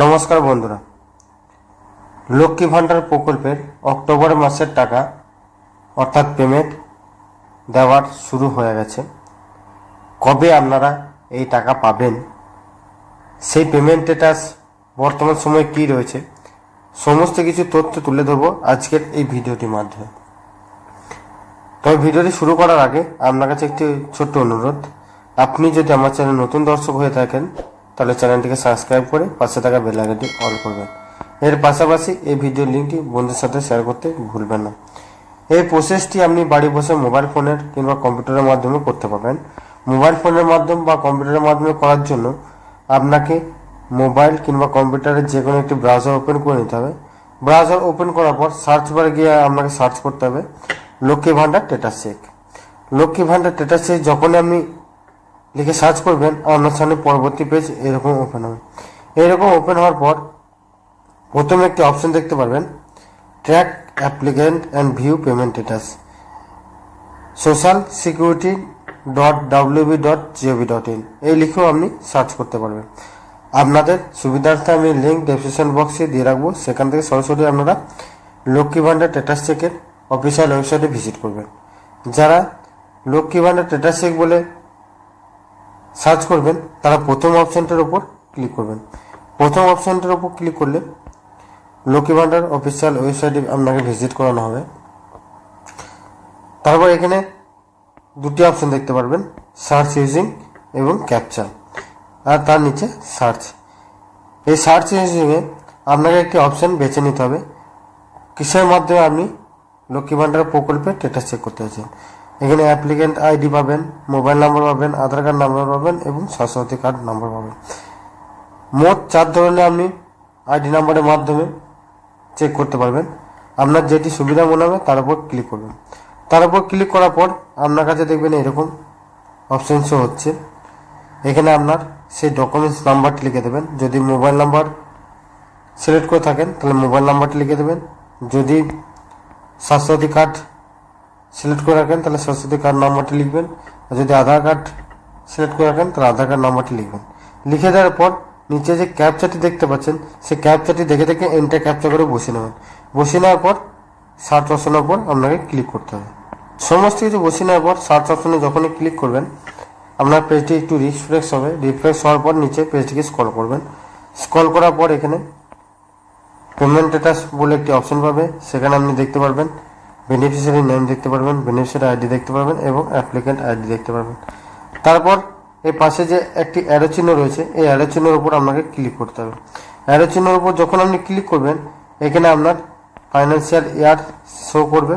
নমস্কার বন্ধুরা। লক্ষ্মী ভাণ্ডার প্রকল্পের অক্টোবর মাসের টাকা, অর্থাৎ পেমেন্ট দেওয়ার শুরু হয়ে গেছে। কবে আপনারা এই টাকা পাবেন? সেই পেমেন্ট স্ট্যাটাস বর্তমান সময়ে কী রয়েছে? সমস্ত কিছু তথ্য তুলে ধরবো আজকের এই ভিডিওটির মাধ্যমে। তবে ভিডিওটি শুরু করার আগে আপনার কাছে একটি ছোট্ট অনুরোধ। আপনি যদি আমার চ্যানেল নতুন দর্শক হয়ে থাকেন তাহলে চ্যানেলটিকে সাবস্ক্রাইব করে পাশে থাকা বেল আইকনটি অল করবেন। এর পাশাপাশি এই ভিডিও লিঙ্কটি বন্ধুদের সাথে শেয়ার করতে ভুলবেন না। এই প্রসেসটি আপনি বাড়ি বসে মোবাইল ফোনের কিংবা কম্পিউটারের মাধ্যমে করতে পারবেন। মোবাইল ফোনের মাধ্যম বা কম্পিউটারের মাধ্যমে করার জন্য আপনাকে মোবাইল কিংবা কম্পিউটারের যে কোনো একটি ব্রাউজার ওপেন করে নিতে হবে। ব্রাউজার ওপেন করার পর সার্চ বারে গিয়ে আপনাকে সার্চ করতে হবে লক্ষ্মী ভাণ্ডার টেটাস চেক। লক্ষ্মী ভাণ্ডার টেটাস চেক যখনই আপনি লিখে সার্চ করবেন সামনে পরবর্তী পেজ এরকম ওপেন হবে। এরকম ওপেন হওয়ার পর প্রথমে একটি অপশন দেখতে পারবেন track applicant and view payment status social security dot WB dot GOV dot in এই লিখেও আপনি সার্চ করতে পারবেন। আপনাদের সুবিধার্থে আমি লিঙ্ক ডেসক্রিপশন বক্সে দিয়ে রাখব। সেখান থেকে সরাসরি আপনারা লক্ষ্মী ভাণ্ডার স্ট্যাটাস চেকের অফিসিয়াল ওয়েবসাইটে ভিজিট করবেন। যারা লক্ষ্মী ভাণ্ডার স্ট্যাটাস চেক বলে সার্চ করবেন, তারা প্রথম অপশানটার উপর ক্লিক করবেন। প্রথম অপশানটার উপর ক্লিক করলে লক্ষ্মী ভাণ্ডার অফিসিয়াল ওয়েবসাইটে আপনাকে ভিজিট করানো হবে। তারপর এখানে দুটি অপশান দেখতে পারবেন সার্চ ইউজিং এবং ক্যাপচার আর তার নিচে সার্চ এই সার্চ ইউজিংয়ে আপনাকে একটি অপশান বেছে নিতে হবে। কিসের মাধ্যমে আপনি লক্ষ্মী ভাণ্ডার প্রকল্পে স্ট্যাটাস চেক করতে আছেন এখানে অ্যাপ্লিকেন্ট আইডি পাবেন মোবাইল নাম্বার পাবেন আধার কার্ড নাম্বার পাবেন এবং স্বাস্থ্যসাথী কার্ড নাম্বার পাবেন। মোট চার ধরনের আপনি আইডি নাম্বারের মাধ্যমে চেক করতে পারবেন। আপনার যেটি সুবিধা মনে হবে তার উপর ক্লিক করবেন। তার উপর ক্লিক করার পর আপনার কাছে দেখবেন এরকম অপশন শো হচ্ছে। এখানে আপনার সেই ডকুমেন্টস নাম্বারটি লিখে দেবেন। যদি মোবাইল নাম্বার সিলেক্ট করে থাকেন, তাহলে মোবাইল নাম্বারটি লিখে দেবেন। যদি স্বাস্থ্যসাথী কার্ড সিলেক্ট করে রাখেন, তাহলে সরস্বতী কার্ড নাম্বারটি লিখবেন। আর যদি আধার কার্ড সিলেক্ট করে রাখেন, তাহলে আধার কার্ড নাম্বারটি লিখবেন। লিখে দেওয়ার পর নিচে যে ক্যাপচারটি দেখতে পাচ্ছেন, সেই ক্যাপচারটি দেখে দেখে এন্টার ক্যাপচার করে বসে নেবেন। বসে নেওয়ার পর সার্চ অপশনের উপর আপনাকে ক্লিক করতে হবে। সমস্ত কিছু বসে নেওয়ার পর সার্চ অপশনে যখনই ক্লিক করবেন, আপনার পেজটি একটু রিফ্রেশ হবে। রিফ্রেশ হওয়ার পর নিচে পেজটিকে স্ক্রল করবেন। স্ক্রল করার পর এখানে পেমেন্ট স্ট্যাটাস বলে একটি অপশন পাবে। সেখানে আপনি দেখতে পারবেন বেনিফিশিয়ারি নেম দেখতে পারবেন বেনিফিশিয়ারি আইডি দেখতে পারবেন এবং অ্যাপ্লিকেন্ট আইডি দেখতে পারবেন। তারপর এই পাশে যে একটি অ্যারো চিহ্ন রয়েছে, এই অ্যারো চিহ্নের উপর আপনাকে ক্লিক করতে হবে। অ্যারো চিহ্নের উপর যখন আপনি ক্লিক করবেন, এখানে আপনার ফাইন্যান্সিয়াল ইয়ার শো করবে।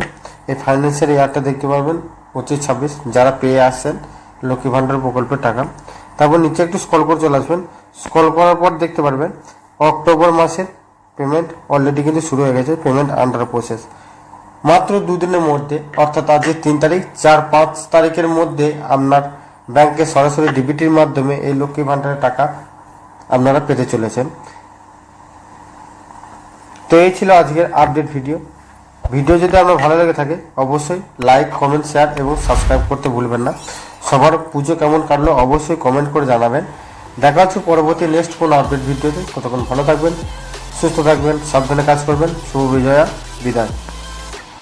এই ফাইন্যান্সিয়াল ইয়ারটা দেখতে পারবেন, পঁচিশ, ছাব্বিশ। যারা পেয়ে আসছেন, লক্ষ্মী ভাণ্ডার প্রকল্পের টাকা। তারপর নিচে একটু স্কল করে চলে আসবেন। স্কল করার পর দেখতে পারবেন, অক্টোবর মাসের পেমেন্ট অলরেডি কিন্তু শুরু হয়ে গেছে পেমেন্ট আন্ডার প্রসেস মাত্র দুদিনের মধ্যে, অর্থাৎ আজকে তিন তারিখ, চার পাঁচ তারিখের মধ্যে আপনার ব্যাংকে সরাসরি ডিবিটির মাধ্যমে এই লক্ষ্মী ভাণ্ডারের টাকা আপনারা পেতে চলেছেন। তো এই ছিল আজকের আপডেট ভিডিও ভিডিও যদি আপনার ভালো লেগে থাকে, অবশ্যই লাইক কমেন্ট শেয়ার এবং সাবস্ক্রাইব করতে ভুলবেন না। সবার পুজো কেমন কাটলো অবশ্যই কমেন্ট করে জানাবেন। দেখা হচ্ছে পরবর্তী নেক্সট কোনো আপডেট ভিডিওতে কতক্ষণ ভালো থাকবেন, সুস্থ থাকবেন, সাবধানে কাজ করবেন। শুভ বিজয়া, বিদায়।